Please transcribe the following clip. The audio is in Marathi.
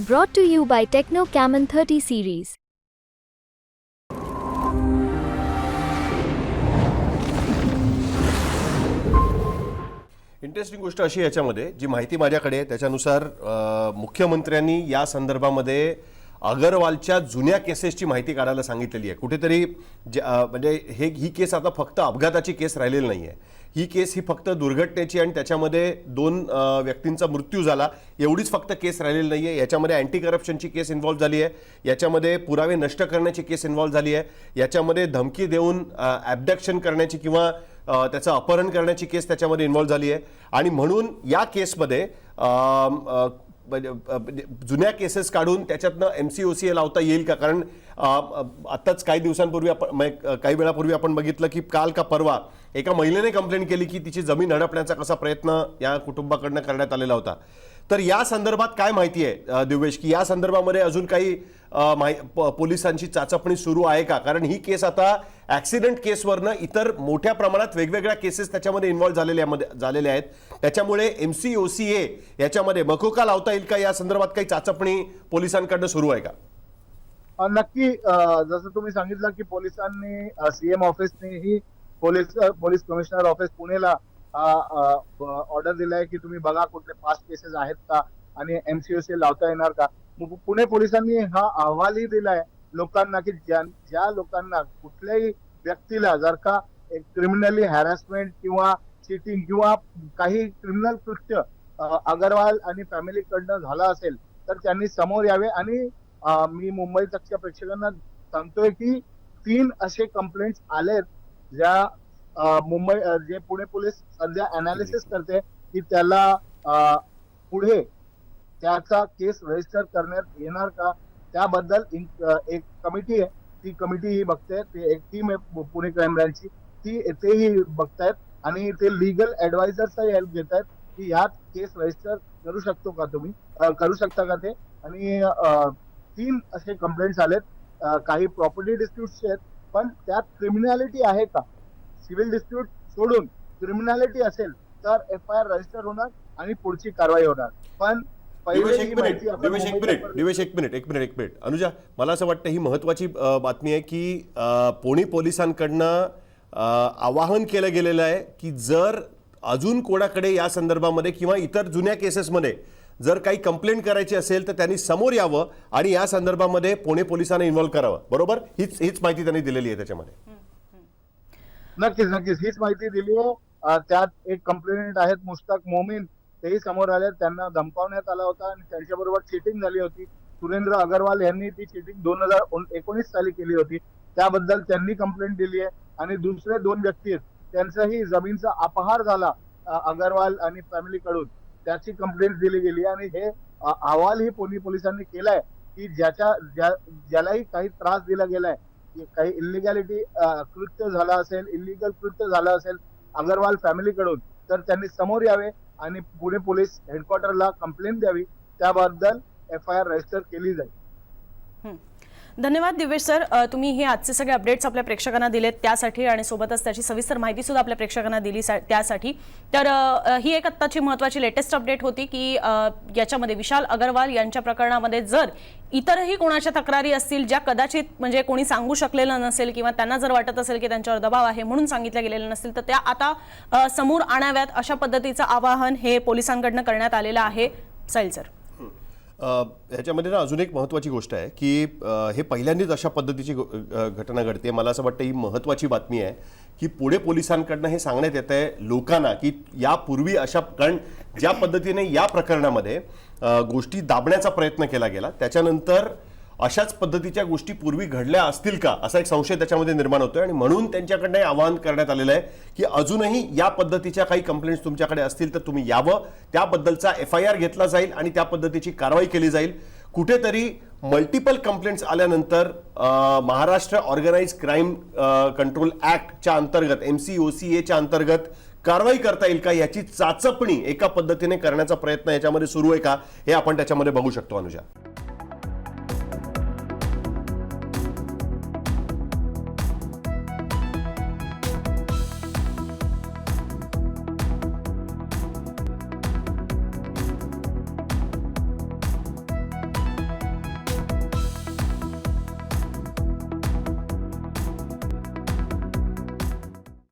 Brought to you by Techno Camon 30 series. Interesting गोष्ट अशी याच्यामध्ये जी माहिती माझ्याकडे आहे त्याच्यानुसार अ, मुख्यमंत्र्यांनी या संदर्भामध्ये अगरवालच्या जुन्या केसेसची माहिती काढायला सांगितलेली आहे कुठेतरी जे- अ, म्हणजे हे ही केस आता फक्त अपघाताची केस राहिलेली नाही आहे ही केस ही फक्त दुर्घटनेची आणि त्याच्यामध्ये दोन व्यक्तींचा मृत्यू झाला एवढीच फक्त केस राहिलेली नाही आहे याच्यामध्ये अँटी करप्शनची केस इन्व्हॉल्व्ह झाली आहे. याच्यामध्ये पुरावे नष्ट करण्याची केस इन्व्हॉल्व्ह झाली आहे. याच्यामध्ये धमकी देऊन ॲबडक्शन करण्याची किंवा त्याचं अपहरण करण्याची केस त्याच्यामध्ये इन्व्हॉल्व्ह झाली आहे. आणि म्हणून या केसमध्ये म्हणजे, म्हणजे जुन्या केसेस काढून त्याच्यातनं M C O C A लावता येईल का? कारण आत्ताच काही दिवसांपूर्वी आपण म्हणजे, काही वेळापूर्वी आपण बघितलं की काल का परवा एका महिलेने कंप्लेंट केली की तिची जमीन हडपण्याचा कसा प्रयत्न या कुटुंबाकडनं करण्यात आलेला होता. तर या संदर्भात काय माहिती आहे दिवेश? की या संदर्भामध्ये अजून काही पोलिसांची चाचपणी सुरू आहे का? कारण ही केस आता ऍक्सिडेंट केसवरनं इतर मोठ्या प्रमाणात वेगवेगळ्या केसेस त्याच्यामध्ये इन्व्हॉल्व्ह झालेल्या झालेल्या आहेत. त्याच्यामुळे M C O C A याच्यामध्ये मकोका लावता येईल का? या संदर्भात काही चाचपणी पोलिसांकडनं सुरू आहे का? नक्की जसं तुम्ही सांगितलं की पोलिसांनी सीएम ऑफिसनेही पोलीस पोलीस कमिशनर ऑफिस पुणेला ऑर्डर दिलाय की तुम्ही बघा कुठले पास्ट केसेस आहेत का आणि एमसीओसी लावता येणार का? पुणे पोलिसांनी हा अहवालही दिलाय लोकांना की ज्या ज्या लोकांना कुठल्याही व्यक्तीला जर का एक क्रिमिनली हॅरॅसमेंट किंवा चिटिंग किंवा काही क्रिमिनल कृत्य अगरवाल आणि फॅमिलीकडनं झालं असेल तर त्यांनी समोर यावे आणि मी मुंबई तकच्या प्रेक्षकांना सांगतोय की तीन असे कंप्लेंट आलेत ज्या मुंबई जे पुणे पोलीस सध्या अनालिसिस करते की त्याला पुढे त्याचा केस रजिस्टर करण्यात येणार का? त्याबद्दल एक कमिटी आहे. ती कमिटी ही बघते. ते एक टीम आहे पुणे क्राईम ब्रँचची ती तेही बघतायत. आणि ते लिगल ऍडवायझरचा हेल्प घेत आहेत की यात केस रजिस्टर करू शकतो का तुम्ही? करू शकता का ते? आणि तीन असे कंप्लेंट्स आलेत. काही प्रॉपर्टी डिस्प्यूटचे आहेत. पण त्यात क्रिमिनॅलिटी आहे का? सिव्हिल डिस्प्यूट सोडून क्रिमिनॅलिटी असेल तर एफ आय आर रजिस्टर होणार आणि पुढची कारवाई होणार. पण एक मिनिट दिवेश एक मिनिट दिवेश एक मिनिट एक मिनिट एक मिनिट अनुजा मला असं वाटतं ही महत्वाची बातमी आहे की पुणे पोलिसांकडनं आवाहन केलं गेलेलं आहे की जर अजून कोणाकडे या संदर्भामध्ये किंवा इतर जुन्या केसेसमध्ये जर काही कंप्लेंट करायची असेल तर त्यांनी समोर यावं आणि या संदर्भामध्ये पुणे पोलिसांना इन्व्हॉल्व्ह करावं. बरोबर? हीच हीच माहिती त्यांनी दिलेली आहे त्याच्यामध्ये. नक्कीच नक्कीच. हीच माहिती दिली हो. आहे त्यात एक कंप्लेंट आहेत मुश्ताक मोमीन. तेही समोर आले. त्यांना धमकावण्यात आला होता आणि त्यांच्याबरोबर चिटिंग झाली होती. सुरेंद्र अगरवाल यांनी ती चिटिंग दोन हजार एकोणीस साली केली होती. त्याबद्दल त्यांनी कंप्लेंट दिली आहे. आणि दुसरे दोन व्यक्ती आहेत. त्यांचाही जमीनचा अपहार झाला अगरवाल आणि फॅमिली कडून. त्याची कंप्लेंट दिली गेली. आणि हे अहवाल ही पुणे पोलिसांनी केलाय की ज्याच्या ज्या ज्यालाही काही त्रास दिला गेलाय काही इलिगॅलिटी कृत्य झालं असेल इलिगल कृत्य झालं असेल अगरवाल फॅमिलीकडून तर त्यांनी समोर यावे आणि पुणे पोलीस हेडक्वार्टरला कंप्लेंट द्यावी. त्याबद्दल एफ आय आर रजिस्टर केली जाईल. धन्यवाद दिवेश सर. तुम्ही हे आजचे सगळे अपडेट्स आपल्या प्रेक्षकांना दिलेत त्यासाठी आणि सोबतच त्याची सविस्तर माहिती सुद्धा आपल्या प्रेक्षकांना दिली त्यासाठी. तर ही एक आत्ताची महत्त्वाची लेटेस्ट अपडेट होती की याच्यामध्ये विशाल अगरवाल यांच्या प्रकरणामध्ये जर इतरही कोणाच्या तक्रारी असतील ज्या कदाचित म्हणजे कोणी सांगू शकलेलं नसेल किंवा त्यांना जर वाटत असेल की त्यांच्यावर दबाव आहे म्हणून सांगितलं गेलेलं नसेल तर त्या आता समोर आणाव्यात अशा पद्धतीचं आवाहन हे पोलिसांकडनं करण्यात आलेलं आहे. सैल सर. ह्याच्यामध्ये ना अजून एक महत्त्वाची गोष्ट आहे की हे पहिल्यांदाच अशा पद्धतीची घटना घडते. मला असं वाटतं ही महत्त्वाची बातमी आहे की पुणे पोलिसांकडनं हे सांगण्यात येत आहे लोकांना की यापूर्वी अशा कारण ज्या पद्धतीने या प्रकरणामध्ये गोष्टी दाबण्याचा प्रयत्न केला गेला त्याच्यानंतर अशाच पद्धतीच्या गोष्टी पूर्वी घडल्या असतील का? असा एक संशय त्याच्यामध्ये निर्माण होतोय आणि म्हणून त्यांच्याकडनं आवाहन करण्यात आलेलं आहे की अजूनही या पद्धतीच्या काही कंप्लेंट्स तुमच्याकडे असतील तर तुम्ही यावं. त्याबद्दलचा एफ आय आर घेतला जाईल आणि त्या पद्धतीची कारवाई केली जाईल. कुठेतरी मल्टिपल कंप्लेंट्स आल्यानंतर महाराष्ट्र ऑर्गनाइज क्राईम कंट्रोल ऍक्टच्या अंतर्गत एम सी ओ सी एच्या अंतर्गत कारवाई करता येईल का? याची चाचपणी एका पद्धतीने करण्याचा प्रयत्न याच्यामध्ये सुरू आहे का? हे आपण त्याच्यामध्ये बघू शकतो अनुजा.